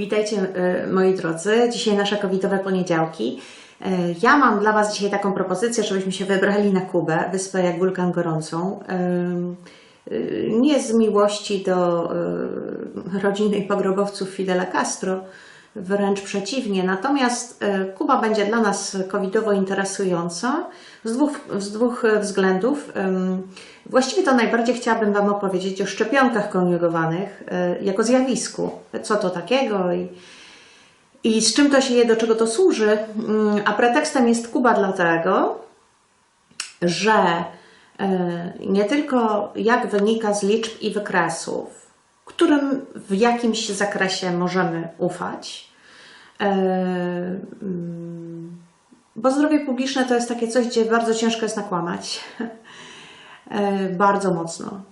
Witajcie e, moi drodzy. Dzisiaj nasze covidowe poniedziałki. E, Ja mam dla Was dzisiaj taką propozycję, żebyśmy się wybrali na Kubę, wyspę jak wulkan gorącą. E, Nie z miłości do rodziny i pogrobowców Fidela Castro, wręcz przeciwnie. Natomiast e, Kuba będzie dla nas covidowo interesująca z dwóch, z dwóch e, względów. Właściwie to najbardziej chciałabym Wam opowiedzieć o szczepionkach koniugowanych e, jako zjawisku. Co to takiego i, i z czym to się je, do czego to służy. Mm, A pretekstem jest Kuba dlatego, że nie tylko jak wynika z liczb i wykresów, którym w jakimś zakresie możemy ufać, e, mm, bo zdrowie publiczne to jest takie coś, gdzie bardzo ciężko jest nakłamać. E, Bardzo mocno.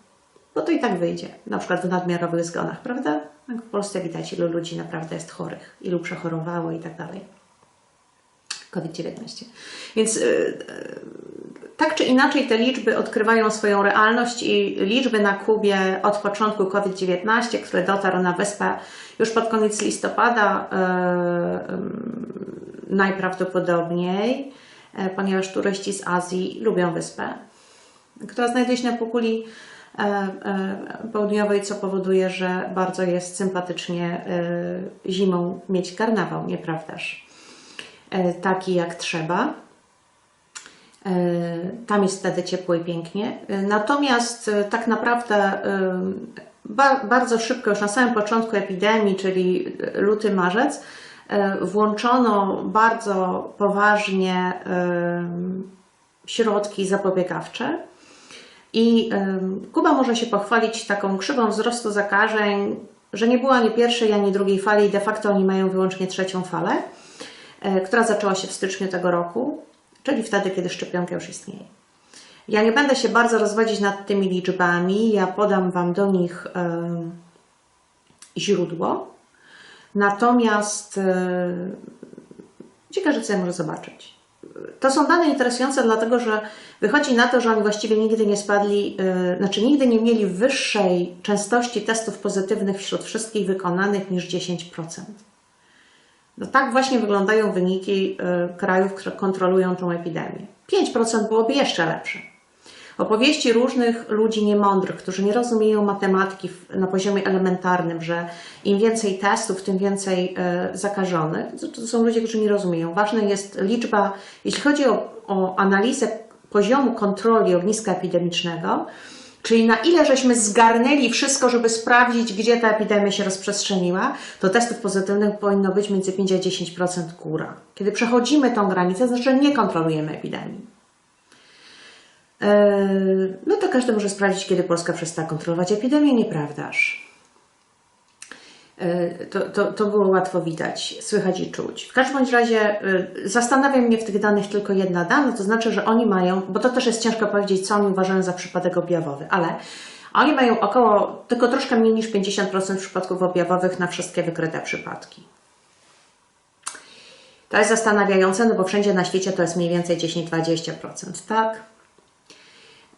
Bo to i tak wyjdzie. Na przykład w nadmiarowych zgonach, prawda? Jak w Polsce widać, ilu ludzi naprawdę jest chorych, ilu przechorowało i tak dalej. COVID-19. Więc y, tak czy inaczej te liczby odkrywają swoją realność i liczby na Kubie od początku COVID-19, który dotarł na wyspę już pod koniec listopada, y, najprawdopodobniej, y, ponieważ turyści z Azji lubią wyspę, która znajduje się na półkuli e, e, południowej, co powoduje, że bardzo jest sympatycznie e, zimą mieć karnawał, nieprawdaż? E, Taki jak trzeba. E, Tam jest wtedy ciepło i pięknie. E, Natomiast e, tak naprawdę ba- bardzo szybko, już na samym początku epidemii, czyli luty, marzec, włączono bardzo poważnie środki zapobiegawcze. I Kuba może się pochwalić taką krzywą wzrostu zakażeń, że nie było ani pierwszej, ani drugiej fali i de facto oni mają wyłącznie trzecią falę, która zaczęła się w styczniu tego roku, czyli wtedy, kiedy szczepionka już istnieje. Ja nie będę się bardzo rozwodzić nad tymi liczbami, ja podam Wam do nich źródło. Natomiast yy, ci każdy sobie może zobaczyć. To są dane interesujące, dlatego że wychodzi na to, że oni właściwie nigdy nie spadli, yy, znaczy nigdy nie mieli wyższej częstości testów pozytywnych wśród wszystkich wykonanych niż 10%. No tak właśnie wyglądają wyniki yy, krajów, które kontrolują tą epidemię. 5% byłoby jeszcze lepsze. Opowieści różnych ludzi niemądrych, którzy nie rozumieją matematyki na poziomie elementarnym, że im więcej testów, tym więcej e, zakażonych. To są ludzie, którzy nie rozumieją. Ważna jest liczba, jeśli chodzi o, o analizę poziomu kontroli ogniska epidemicznego, czyli na ile żeśmy zgarnęli wszystko, żeby sprawdzić, gdzie ta epidemia się rozprzestrzeniła, to testów pozytywnych powinno być między 5 a 10% góra. Kiedy przechodzimy tą granicę, znaczy, że nie kontrolujemy epidemii. Eee, No to każdy może sprawdzić, kiedy Polska przestała kontrolować epidemię, nieprawdaż? Eee, To, to, to było łatwo widać, słychać i czuć. W każdym bądź razie e, zastanawia mnie w tych danych tylko jedna dana, to znaczy, że oni mają, bo to też jest ciężko powiedzieć, co oni uważają za przypadek objawowy, ale oni mają około, tylko troszkę mniej niż 50% przypadków objawowych na wszystkie wykryte przypadki. To jest zastanawiające, no bo wszędzie na świecie to jest mniej więcej 10-20%, tak?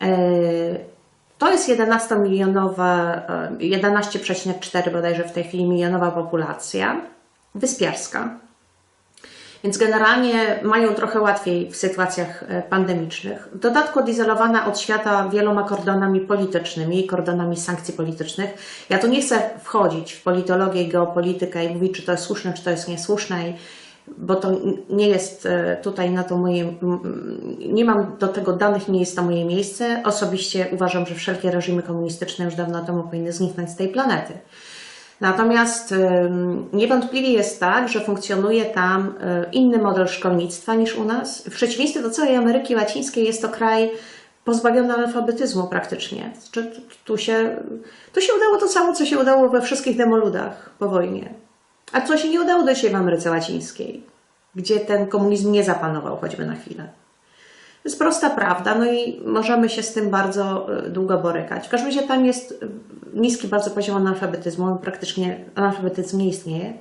Yy, To jest 11-milionowa, yy, 11,4 bodajże w tej chwili milionowa populacja wyspiarska. Więc generalnie mają trochę łatwiej w sytuacjach e, pandemicznych. W dodatku odizolowana od świata wieloma kordonami politycznymi kordonami sankcji politycznych. Ja tu nie chcę wchodzić w politologię i geopolitykę i mówić, czy to jest słuszne, czy to jest niesłuszne, i- bo to nie jest e, tutaj na to moje, nie mam do tego danych, nie jest to moje miejsce. Osobiście uważam, że wszelkie reżimy komunistyczne już dawno temu powinny zniknąć z tej planety. Natomiast ym, niewątpliwie jest tak, że funkcjonuje tam y, inny model szkolnictwa niż u nas. W przeciwieństwie do całej Ameryki Łacińskiej jest to kraj pozbawiony analfabetyzmu praktycznie. Znaczy, tu się, tu się udało to samo, co się udało we wszystkich demoludach po wojnie. A co się nie udało do dzisiaj w Ameryce Łacińskiej, gdzie ten komunizm nie zapanował choćby na chwilę. To jest prosta prawda, no i możemy się z tym bardzo y, długo borykać. W każdym razie tam jest y, niski bardzo poziom analfabetyzmu, praktycznie analfabetyzm nie istnieje.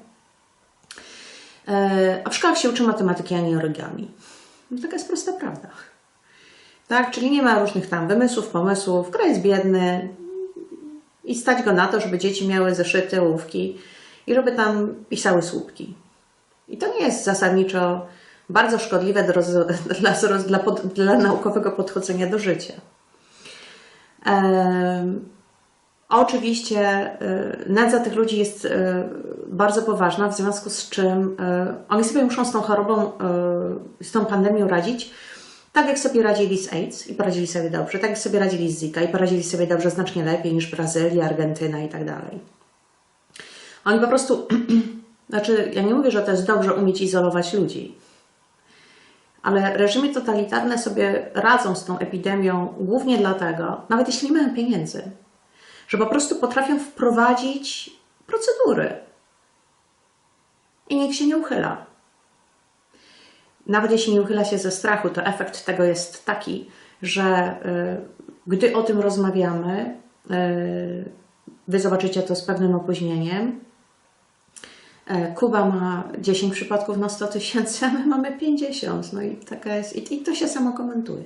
E, A w szkołach się uczy matematyki, a nie origami. No, taka jest prosta prawda. Tak, czyli nie ma różnych tam wymysłów, pomysłów, kraj jest biedny i stać go na to, żeby dzieci miały zeszyty, ołówki i żeby tam pisały słupki. I to nie jest zasadniczo bardzo szkodliwe do dla, dla, pod, dla naukowego podchodzenia do życia. Oczywiście y, nędza tych ludzi jest y, bardzo poważna, w związku z czym y, oni sobie muszą z tą chorobą, z tą pandemią radzić, tak jak sobie radzili z AIDS i poradzili sobie dobrze, tak jak sobie radzili z Zika i poradzili sobie dobrze znacznie lepiej niż Brazylia, Argentyna i tak. Oni po prostu, znaczy ja nie mówię, że to jest dobrze umieć izolować ludzi, ale reżimy totalitarne sobie radzą z tą epidemią głównie dlatego, nawet jeśli nie mają pieniędzy, że po prostu potrafią wprowadzić procedury. I nikt się nie uchyla. Nawet jeśli nie uchyla się ze strachu, to efekt tego jest taki, że y, gdy o tym rozmawiamy, y, wy zobaczycie to z pewnym opóźnieniem. Y, Kuba ma 10 przypadków na 100 tysięcy, a my mamy 50. No i taka jest, i, i to się samo komentuje.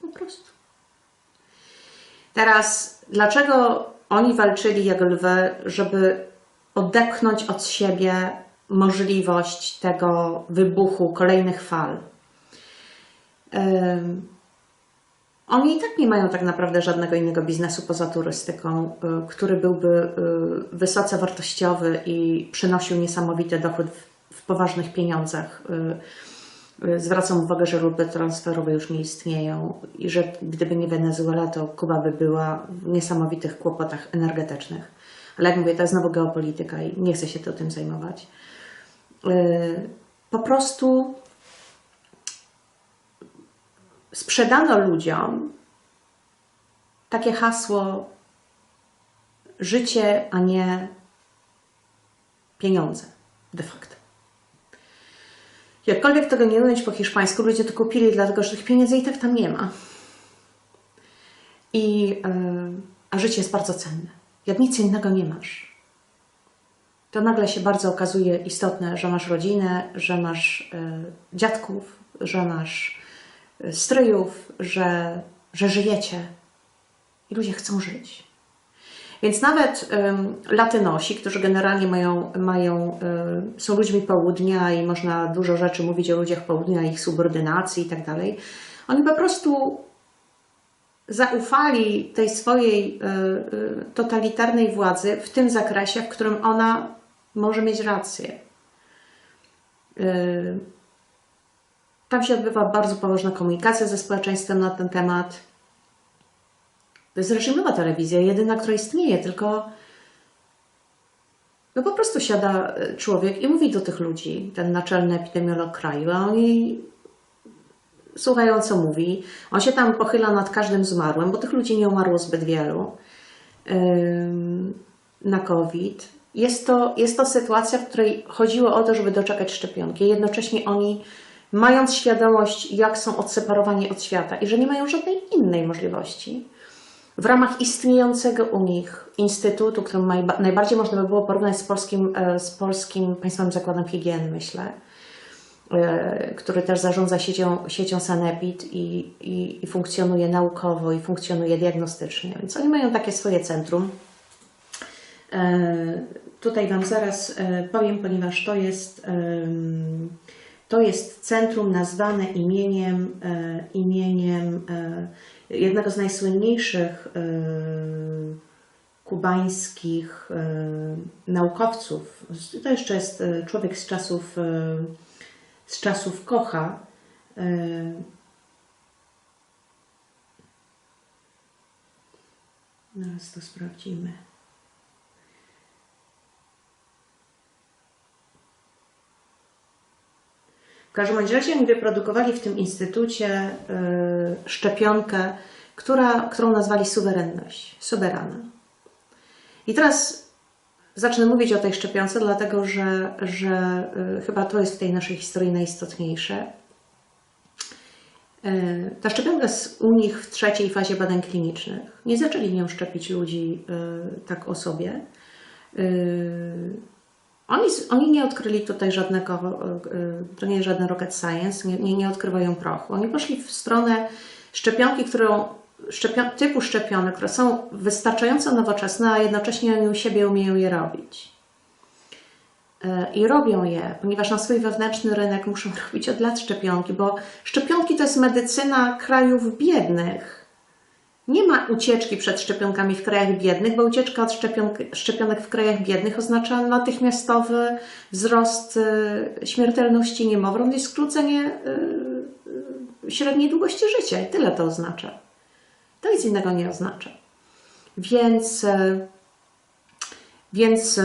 Po prostu. Teraz, dlaczego oni walczyli jak lwy, żeby odepchnąć od siebie możliwość tego wybuchu kolejnych fal? Oni i tak nie mają tak naprawdę żadnego innego biznesu poza turystyką, y, który byłby y, wysoce wartościowy i przynosił niesamowity dochód w poważnych pieniądzach. Y, Zwracam uwagę, że ruty transferowe już nie istnieją i że gdyby nie Wenezuela, to Kuba by była w niesamowitych kłopotach energetycznych. Ale jak mówię, to jest znowu geopolityka i nie chcę się tym zajmować. Po prostu sprzedano ludziom takie hasło życie, a nie pieniądze de facto. Jakkolwiek tego nie ująć po hiszpańsku, ludzie to kupili, dlatego że tych pieniędzy i tak tam nie ma. I, yy, a życie jest bardzo cenne. Jak nic innego nie masz, to nagle się bardzo okazuje istotne, że masz rodzinę, że masz yy, dziadków, że masz stryjów, że, że żyjecie. I ludzie chcą żyć. Więc nawet latynosi, którzy generalnie mają, mają, są ludźmi południa i można dużo rzeczy mówić o ludziach południa, ich subordynacji i tak dalej, oni po prostu zaufali tej swojej e, e, totalitarnej władzy w tym zakresie, w którym ona może mieć rację. Tam się odbywa bardzo poważna komunikacja ze społeczeństwem na ten temat. To jest reżimowa telewizja, jedyna, która istnieje, tylko no po prostu siada e, człowiek i mówi do tych ludzi, ten naczelny epidemiolog kraju, a oni słuchają, co mówi. On się tam pochyla nad każdym zmarłym, bo tych ludzi nie umarło zbyt wielu na COVID. Jest to, jest to sytuacja, w której chodziło o to, żeby doczekać szczepionki. Jednocześnie oni, mając świadomość, jak są odseparowani od świata i że nie mają żadnej innej możliwości, w ramach istniejącego u nich instytutu, który najbardziej można by było porównać z polskim, e, z polskim Państwowym Zakładem Higieny, myślę, e, który też zarządza siecią, siecią Sanepid i, i, i funkcjonuje naukowo i funkcjonuje diagnostycznie. Więc oni mają takie swoje centrum. E, tutaj Wam zaraz powiem, ponieważ to jest, to jest centrum nazwane imieniem, imieniem jednego z najsłynniejszych e, kubańskich e, naukowców. To jeszcze jest e, człowiek z czasów, z czasów Kocha. Zaraz to sprawdzimy. Każdym razie oni wyprodukowali w tym instytucie y, szczepionkę, która, którą nazwali suwerenność, suwerana. I teraz zacznę mówić o tej szczepionce, dlatego że, że y, chyba to jest w tej naszej historii najistotniejsze. Y, ta szczepionka jest u nich w trzeciej fazie badań klinicznych. Nie zaczęli nią szczepić ludzi tak o sobie. Oni, oni nie odkryli tutaj żadnego, e, to nie jest żaden rocket science, nie, nie, odkrywają prochu. Oni poszli w stronę szczepionki, którą, typu szczepionek, które są wystarczająco nowoczesne, a jednocześnie oni u siebie umieją je robić. E, I robią je, ponieważ na swój wewnętrzny rynek muszą robić od lat szczepionki, bo szczepionki to jest medycyna krajów biednych. Nie ma ucieczki przed szczepionkami w krajach biednych, bo ucieczka od szczepionek w krajach biednych oznacza natychmiastowy wzrost y, śmiertelności niemowląt i skrócenie y, y, średniej długości życia. I tyle to oznacza. To nic innego nie oznacza. Więc, więc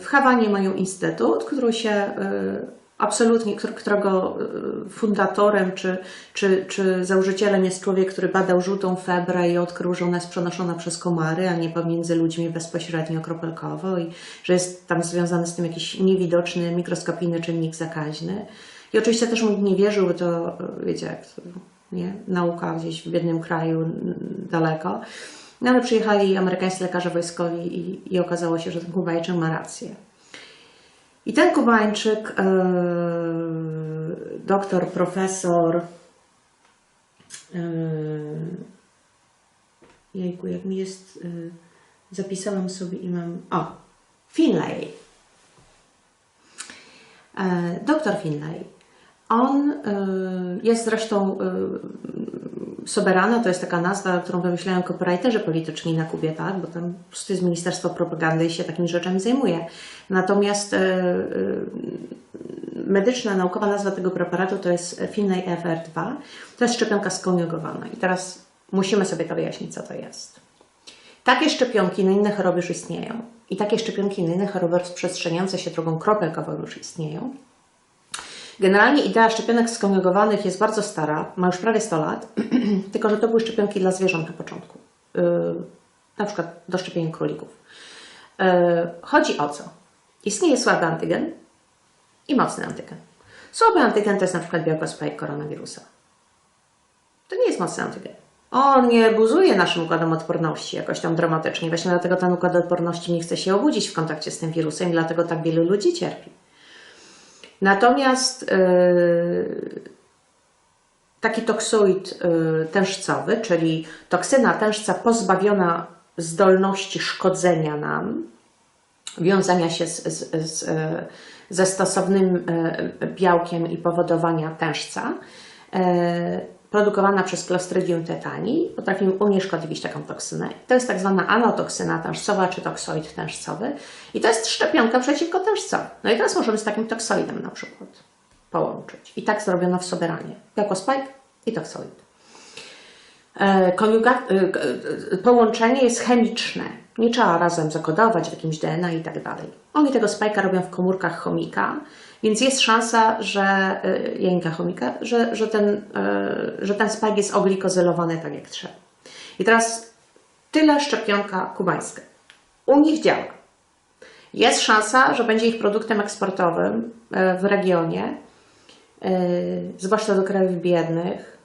w Hawanie mają instytut, który się absolutnie, któr- którego y, fundatorem czy, czy, czy założycielem jest człowiek, który badał żółtą febrę i odkrył, że ona jest przenoszona przez komary, a nie pomiędzy ludźmi bezpośrednio kropelkowo i że jest tam związany z tym jakiś niewidoczny, mikroskopijny czynnik zakaźny. I oczywiście też nikt nie wierzył, bo to, y, wiecie, jak to, nie? nauka gdzieś w biednym kraju daleko. No ale przyjechali amerykańscy lekarze wojskowi i, i okazało się, że ten Kubajczyk ma rację. I ten Kubańczyk, e, doktor, profesor, e, jejku, jak mi jest, e, zapisałam sobie i mam, o, Finlay. Doktor Finlay. On jest zresztą Soberano to jest taka nazwa, którą wymyślają copywriterzy polityczni na Kubie, tak? bo tam po prostu jest Ministerstwo Propagandy i się takimi rzeczami zajmuje. Natomiast e, e, medyczna, naukowa nazwa tego preparatu to jest Finlay FR2. To jest szczepionka skonjugowana. I teraz musimy sobie to wyjaśnić, co to jest. Takie szczepionki na inne choroby już istnieją. I takie szczepionki na inne choroby rozprzestrzeniające się drogą kropelkową już istnieją. Generalnie idea szczepionek skonjugowanych jest bardzo stara, ma już prawie 100 lat, tylko że to były szczepionki dla zwierząt na początku. Yy, na przykład do szczepienia królików. Yy, chodzi o co? Istnieje słaby antygen i mocny antygen. Słaby antygen to jest na przykład białko spike koronawirusa. To nie jest mocny antygen. On nie buzuje naszym układem odporności jakoś tam dramatycznie. Właśnie dlatego ten układ odporności nie chce się obudzić w kontakcie z tym wirusem i dlatego tak wielu ludzi cierpi. Natomiast yy, taki toksoid yy, tężcowy, czyli toksyna tężca pozbawiona zdolności szkodzenia nam, wiązania się z, z, z, yy, ze stosownym białkiem i powodowania tężca, produkowana przez Clostridium tetani, potrafimy unieszkodliwić taką toksynę. To jest tak zwana anotoksyna tężcowa czy toksoid tężcowy i to jest szczepionka przeciwko tężcowi. No i teraz możemy z takim toksoidem na przykład połączyć. I tak zrobiono w Soberanie. Jako spike i toksoid. E, Koniuga, e, połączenie jest chemiczne. Nie trzeba razem zakodować w jakimś DNA i tak dalej. Oni tego spajka robią w komórkach chomika, więc jest szansa, że e, jajnika chomika, że, że, ten, e, że ten spajk jest oglikozylowany tak jak trzeba. I teraz tyle szczepionka kubańska. U nich działa. Jest szansa, że będzie ich produktem eksportowym e, w regionie, zwłaszcza do krajów biednych.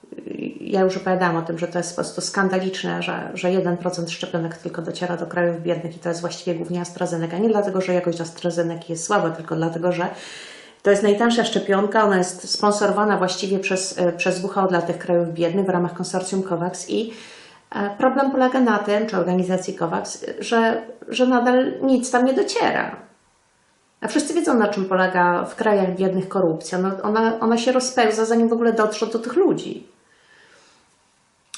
Ja już opowiadałam o tym, że to jest po prostu skandaliczne, że, że 1% szczepionek tylko dociera do krajów biednych i to jest właściwie głównie AstraZeneca. Nie dlatego, że jakość AstraZeneca jest słaba, tylko dlatego, że to jest najtańsza szczepionka, ona jest sponsorowana właściwie przez, e, przez WHO dla tych krajów biednych w ramach konsorcjum COVAX i e, problem polega na tym, czy organizacji COVAX, że, że nadal nic tam nie dociera. A wszyscy wiedzą, na czym polega w krajach biednych korupcja. No, ona, ona się rozpełza, zanim w ogóle dotrze do tych ludzi.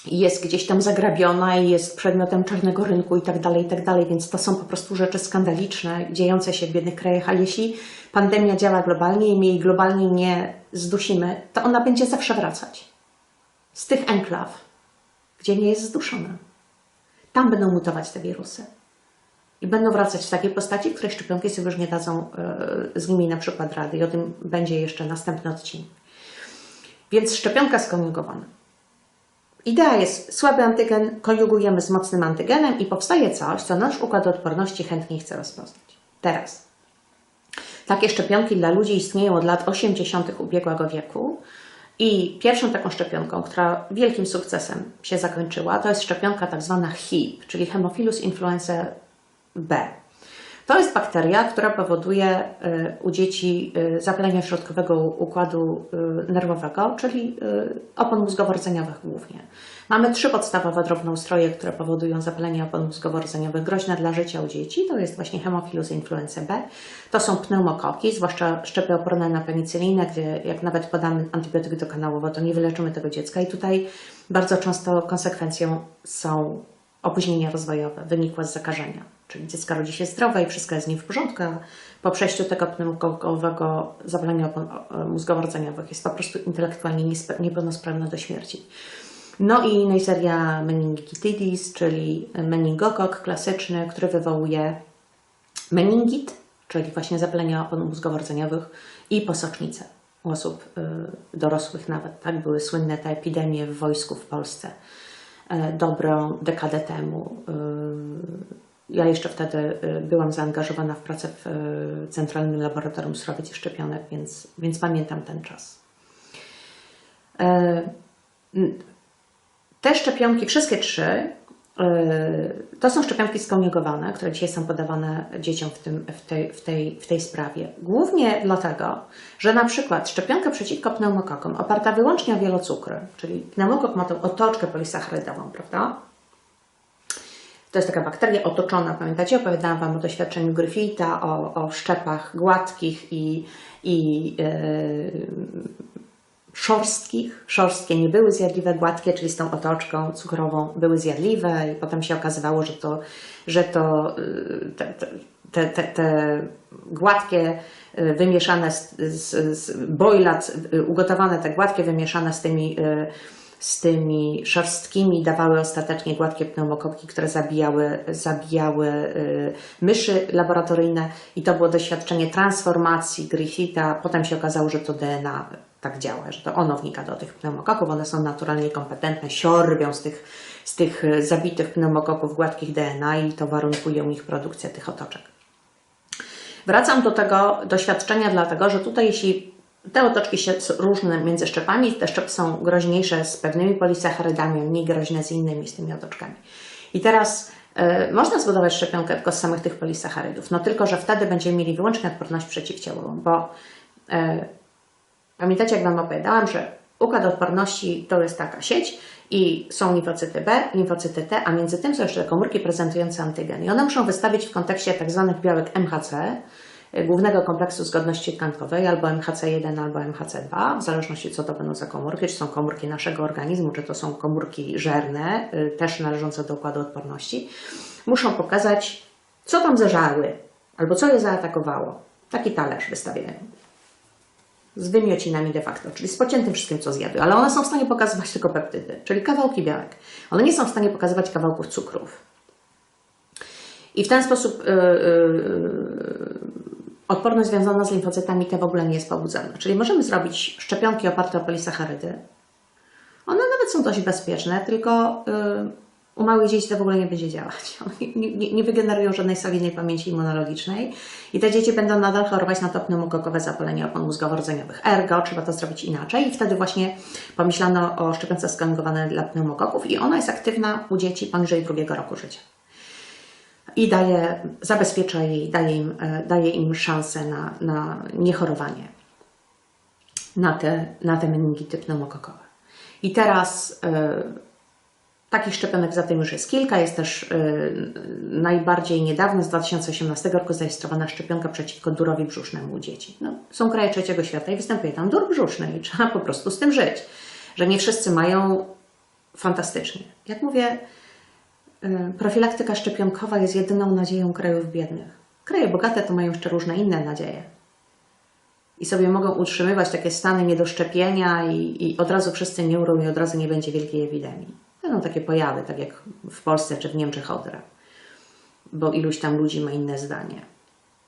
Jest gdzieś tam zagrabiona i jest przedmiotem czarnego rynku i tak dalej, i tak dalej. Więc to są po prostu rzeczy skandaliczne, dziejące się w biednych krajach. A jeśli pandemia działa globalnie i my jej globalnie nie zdusimy, to ona będzie zawsze wracać. Z tych enklaw, gdzie nie jest zduszona. Tam będą mutować te wirusy. I będą wracać w takiej postaci, której szczepionki sobie już nie dadzą e, z nimi na przykład rady. I o tym będzie jeszcze następny odcinek. Więc szczepionka skonjugowana. Idea jest słaby antygen, konjugujemy z mocnym antygenem i powstaje coś, co nasz układ odporności chętnie chce rozpoznać. Teraz. Takie szczepionki dla ludzi istnieją od lat 80. ubiegłego wieku. I pierwszą taką szczepionką, która wielkim sukcesem się zakończyła, to jest szczepionka tak zwana HIB, czyli Hemophilus influenza B. To jest bakteria, która powoduje y, u dzieci y, zapalenie środkowego układu y, nerwowego, czyli opon mózgowo-rdzeniowych głównie. Mamy trzy podstawowe drobnoustroje, które powodują zapalenie opon mózgowo-rdzeniowych groźne dla życia u dzieci. To jest właśnie hemofilus influenza B. To są pneumokoki, zwłaszcza szczepy oporne na penicylinę, gdzie jak nawet podamy antybiotyk dokanałowo, to nie wyleczymy tego dziecka. I tutaj bardzo często konsekwencją są opóźnienia rozwojowe wynikłe z zakażenia. Czyli dziecko rodzi się zdrowe i wszystko jest z nim w porządku, a po przejściu tego pneumokokowego zapalenia mózgowo-rdzeniowych jest po prostu intelektualnie niepełnosprawne do śmierci. No i Neisseria meningitidis, czyli meningokok klasyczny, który wywołuje meningit, czyli właśnie zapalenie opon mózgowo-rdzeniowych i posocznicę u osób y, dorosłych nawet. Tak były słynne te epidemie w wojsku w Polsce e, dobrą dekadę temu. Y, ja jeszcze wtedy y, byłam zaangażowana w pracę w Centralnym Laboratorium Surowiec i Szczepionek, więc, więc pamiętam ten czas. E, te szczepionki, wszystkie trzy, y, to są szczepionki skoniugowane, które dzisiaj są podawane dzieciom w, tym, w, tej, w, tej, w tej sprawie. Głównie dlatego, że na przykład szczepionka przeciwko pneumokokom oparta wyłącznie o wielocukry, czyli pneumokok ma tą otoczkę polisacharydową, prawda? To jest taka bakteria otoczona, pamiętacie? Opowiadałam Wam o doświadczeniu Griffitha, o, o szczepach gładkich i, i yy, szorstkich. Szorstkie nie były zjadliwe, gładkie, czyli z tą otoczką cukrową były zjadliwe i potem się okazywało, że to, że to y, te, te, te, te gładkie y, wymieszane z, z, z bojlat, ugotowane te gładkie wymieszane z tymi z tymi szorstkimi dawały ostatecznie gładkie pneumokopki, które zabijały, zabijały myszy laboratoryjne i to było doświadczenie transformacji Griffitha. Potem się okazało, że to DNA tak działa, że to ono wnika do tych pneumokoków, one są naturalnie kompetentne, siorbią z tych, z tych e, zabitych pneumokoków gładkich DNA i to warunkuje u nich produkcję tych otoczek. Wracam do tego doświadczenia, dlatego że tutaj jeśli te otoczki się różne między szczepami, te szczepy są groźniejsze z pewnymi polisacharydami, mniej groźne z innymi, z tymi otoczkami. I teraz y, można zbudować szczepionkę tylko z samych tych polisacharydów, no tylko, że wtedy będziemy mieli wyłącznie odporność przeciwciałową, bo y, Pamiętacie, jak Wam opowiadałam, że układ odporności to jest taka sieć i są limfocyty B, limfocyty T, a między tym są jeszcze komórki prezentujące antygen. I one muszą wystawić w kontekście. Tak białek MHC, głównego kompleksu zgodności tkankowej, albo MHC1, albo MHC2, w zależności co to będą za komórki, czy są komórki naszego organizmu, czy to są komórki żerne, y, też należące do układu odporności, muszą pokazać, co tam zeżarły, albo co je zaatakowało. Taki talerz wystawiają z wymiocinami de facto, czyli z pociętym wszystkim, co zjadły, ale one są w stanie pokazywać tylko peptydy, czyli kawałki białek. One nie są w stanie pokazywać kawałków cukrów. I w ten sposób yy, odporność związana z limfocytami T w ogóle nie jest pobudzona. Czyli możemy zrobić szczepionki oparte o polisacharydy. One nawet są dość bezpieczne, tylko yy, u małych dzieci to w ogóle nie będzie działać. Nie, nie, nie wygenerują żadnej solidnej pamięci immunologicznej i te dzieci będą nadal chorować na to pneumokokowe zapalenie opon mózgowo-rdzeniowych. Ergo trzeba to zrobić inaczej i wtedy właśnie pomyślano o szczepionce skorygowanej dla pneumokoków i ona jest aktywna u dzieci poniżej drugiego roku życia. I daje, zabezpiecza jej, daje im, e, daje im szansę na, na niechorowanie na te, na te meningity pneumokokowe. I teraz yy, Takich szczepionek za tym już jest kilka. Jest też yy, najbardziej niedawno, z 2018 roku, zarejestrowana szczepionka przeciwko durowi brzucznemu u dzieci. No, są kraje trzeciego świata i występuje tam dur brzuszny i trzeba po prostu z tym żyć. Że nie wszyscy mają fantastycznie. Jak mówię, profilaktyka szczepionkowa jest jedyną nadzieją krajów biednych. Kraje bogate to mają jeszcze różne inne nadzieje. I sobie mogą utrzymywać takie stany niedoszczepienia i, i od razu wszyscy nie urą i od razu nie będzie wielkiej epidemii. Będą takie pojawy, tak jak w Polsce czy w Niemczech Odra, bo iluś tam ludzi ma inne zdanie.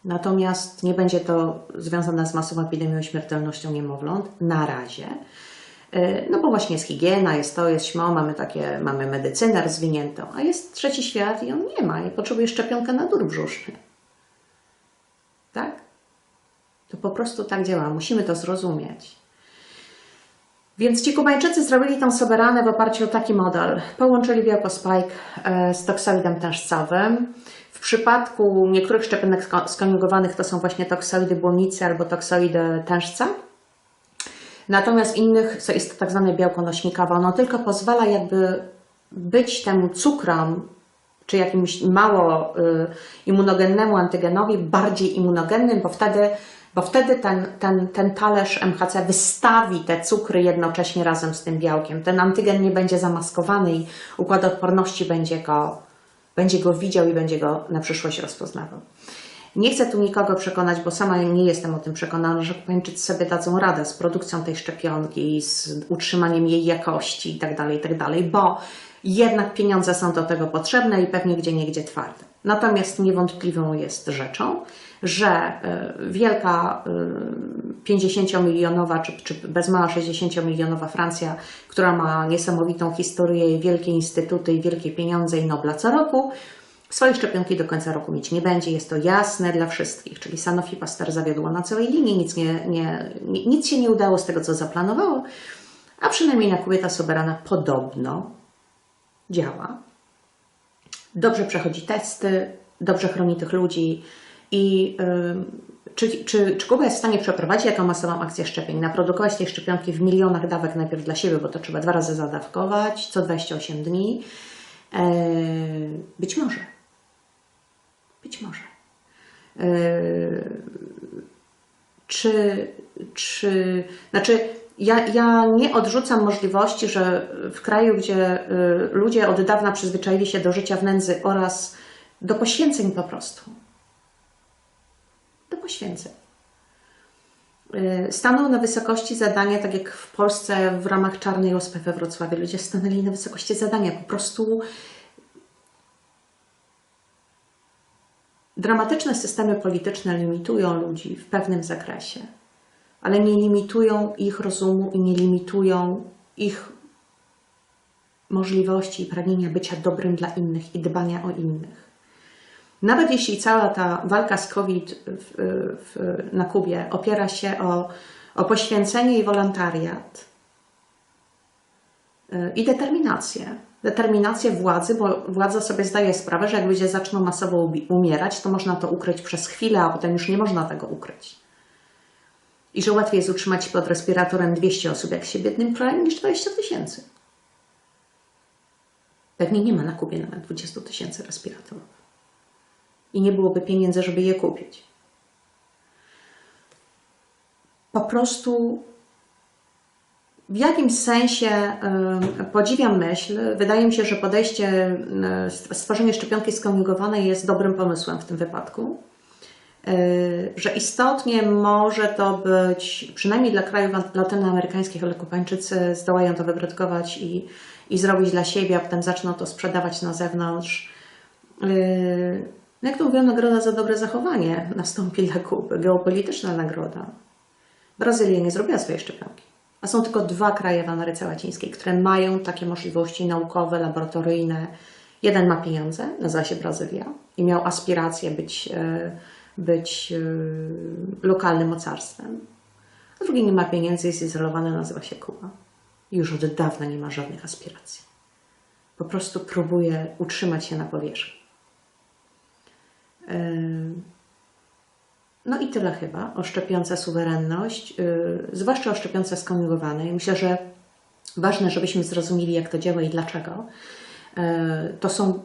Natomiast nie będzie to związane z masową epidemią śmiertelnością niemowląt na razie. Y, no bo właśnie jest higiena, jest to, jest śmo, mamy takie, mamy medycynę rozwiniętą, a jest trzeci świat i on nie ma i potrzebuje szczepionkę na dur brzuszny. Tak? To po prostu tak działa. Musimy to zrozumieć. Więc ci Kubańczycy zrobili tą soberanę w oparciu o taki model. Połączyli spike e, z toksoidem tężcowym. W przypadku niektórych szczepionek sko- skonjugowanych to są właśnie toksoidy błonnicy albo toksoidy tężca. Natomiast innych co jest to tak zwane białko nośnikowe. Ono tylko pozwala jakby być temu cukrom, czy jakimś mało y, immunogennemu antygenowi bardziej immunogennym, bo wtedy, bo wtedy ten, ten, ten talerz MHC wystawi te cukry jednocześnie razem z tym białkiem. Ten antygen nie będzie zamaskowany i układ odporności będzie go, będzie go widział i będzie go na przyszłość rozpoznawał. Nie chcę tu nikogo przekonać, bo sama nie jestem o tym przekonana, że Kubańczycy sobie dadzą radę z produkcją tej szczepionki, z utrzymaniem jej jakości itd., itd., bo jednak pieniądze są do tego potrzebne i pewnie gdzie niegdzie twarde. Natomiast niewątpliwą jest rzeczą, że y, wielka y, 50-milionowa czy, czy bez mała 60-milionowa Francja, która ma niesamowitą historię, wielkie instytuty i wielkie pieniądze i Nobla co roku, Swojej szczepionki do końca roku mieć nie będzie, jest to jasne dla wszystkich, czyli Sanofi Pasteur zawiodło na całej linii, nic, nie, nie, nic się nie udało z tego, co zaplanowało, a przynajmniej na Kubie ta soberana podobno działa. Dobrze przechodzi testy, dobrze chroni tych ludzi i yy, czy, czy, czy Kuba jest w stanie przeprowadzić jaką masową akcję szczepień, naprodukować tej szczepionki w milionach dawek najpierw dla siebie, bo to trzeba dwa razy zadawkować, co 28 dni? Yy, być może. Być może. Yy, czy, czy, znaczy, ja, ja nie odrzucam możliwości, że w kraju, gdzie y, ludzie od dawna przyzwyczaili się do życia w nędzy oraz do poświęceń po prostu. Do poświęceń. Y, stanął na wysokości zadania, tak jak w Polsce w ramach Czarnej Ospy we Wrocławiu. Ludzie stanęli na wysokości zadania. Po prostu Dramatyczne systemy polityczne limitują ludzi w pewnym zakresie, ale nie limitują ich rozumu i nie limitują ich możliwości i pragnienia bycia dobrym dla innych i dbania o innych. Nawet jeśli cała ta walka z COVID w, w, na Kubie opiera się o, o poświęcenie i wolontariat yy, i determinację, determinację władzy, bo władza sobie zdaje sprawę, że jak ludzie zaczną masowo umierać, to można to ukryć przez chwilę, a potem już nie można tego ukryć. I że łatwiej jest utrzymać pod respiratorem 200 osób, jak się biednym krajem, niż 20 tysięcy. Pewnie nie ma na Kubie nawet 20 tysięcy respiratorów. I nie byłoby pieniędzy, żeby je kupić. Po prostu w jakimś sensie podziwiam myśl. Wydaje mi się, że podejście, stworzenie szczepionki skonjugowanej jest dobrym pomysłem w tym wypadku. E, że istotnie może to być, przynajmniej dla krajów latynoamerykańskich, ale Kubańczycy zdołają to wyprodukować i, i zrobić dla siebie, a potem zaczną to sprzedawać na zewnątrz. E, no jak to mówią, nagroda za dobre zachowanie nastąpi dla Kuby, geopolityczna nagroda. Brazylia nie zrobiła swojej szczepionki. A są tylko dwa kraje w Ameryce Łacińskiej, które mają takie możliwości naukowe, laboratoryjne. Jeden ma pieniądze, nazywa się Brazylia i miał aspiracje być, e, być e, lokalnym mocarstwem. A drugi nie ma pieniędzy, jest izolowany, nazywa się Kuba. Już od dawna nie ma żadnych aspiracji. Po prostu próbuje utrzymać się na powierzchni. E, no i tyle chyba o szczepionce suwerenność, yy, zwłaszcza o szczepionce skonjugowanej. Myślę, że ważne, żebyśmy zrozumieli, jak to działa i dlaczego. Yy, to, są,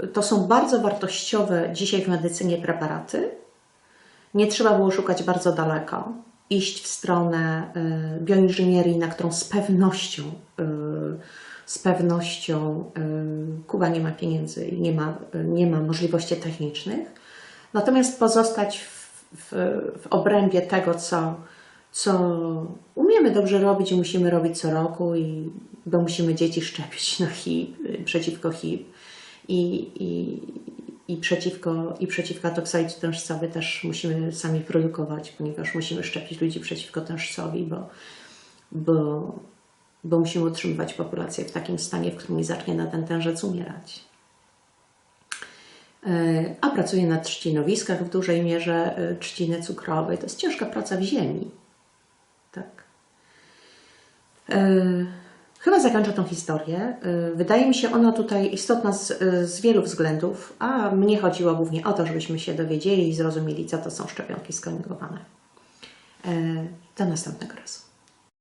yy, to są bardzo wartościowe dzisiaj w medycynie preparaty. Nie trzeba było szukać bardzo daleko, iść w stronę yy, bioinżynierii, na którą z pewnością, z pewnością Kuba nie ma pieniędzy i nie ma, nie ma możliwości technicznych. Natomiast pozostać w w, w obrębie tego, co, co umiemy dobrze robić i musimy robić co roku, i, bo musimy dzieci szczepić na HIV, przeciwko HIV i, i, i przeciwko, i przeciwko toksydzie tężcowy też musimy sami produkować, ponieważ musimy szczepić ludzi przeciwko tężcowi, bo, bo, bo musimy utrzymywać populację w takim stanie, w którym nie zacznie na ten tężec umierać. E, a pracuję na trzcinowiskach w dużej mierze e, trzciny cukrowej. To jest ciężka praca w ziemi. Tak. Yy, Chyba zakończę tą historię. Wydaje mi się ona tutaj istotna z, z wielu względów, a mnie chodziło głównie o to, żebyśmy się dowiedzieli i zrozumieli, co to są szczepionki skorygowane. Yy, Do następnego razu.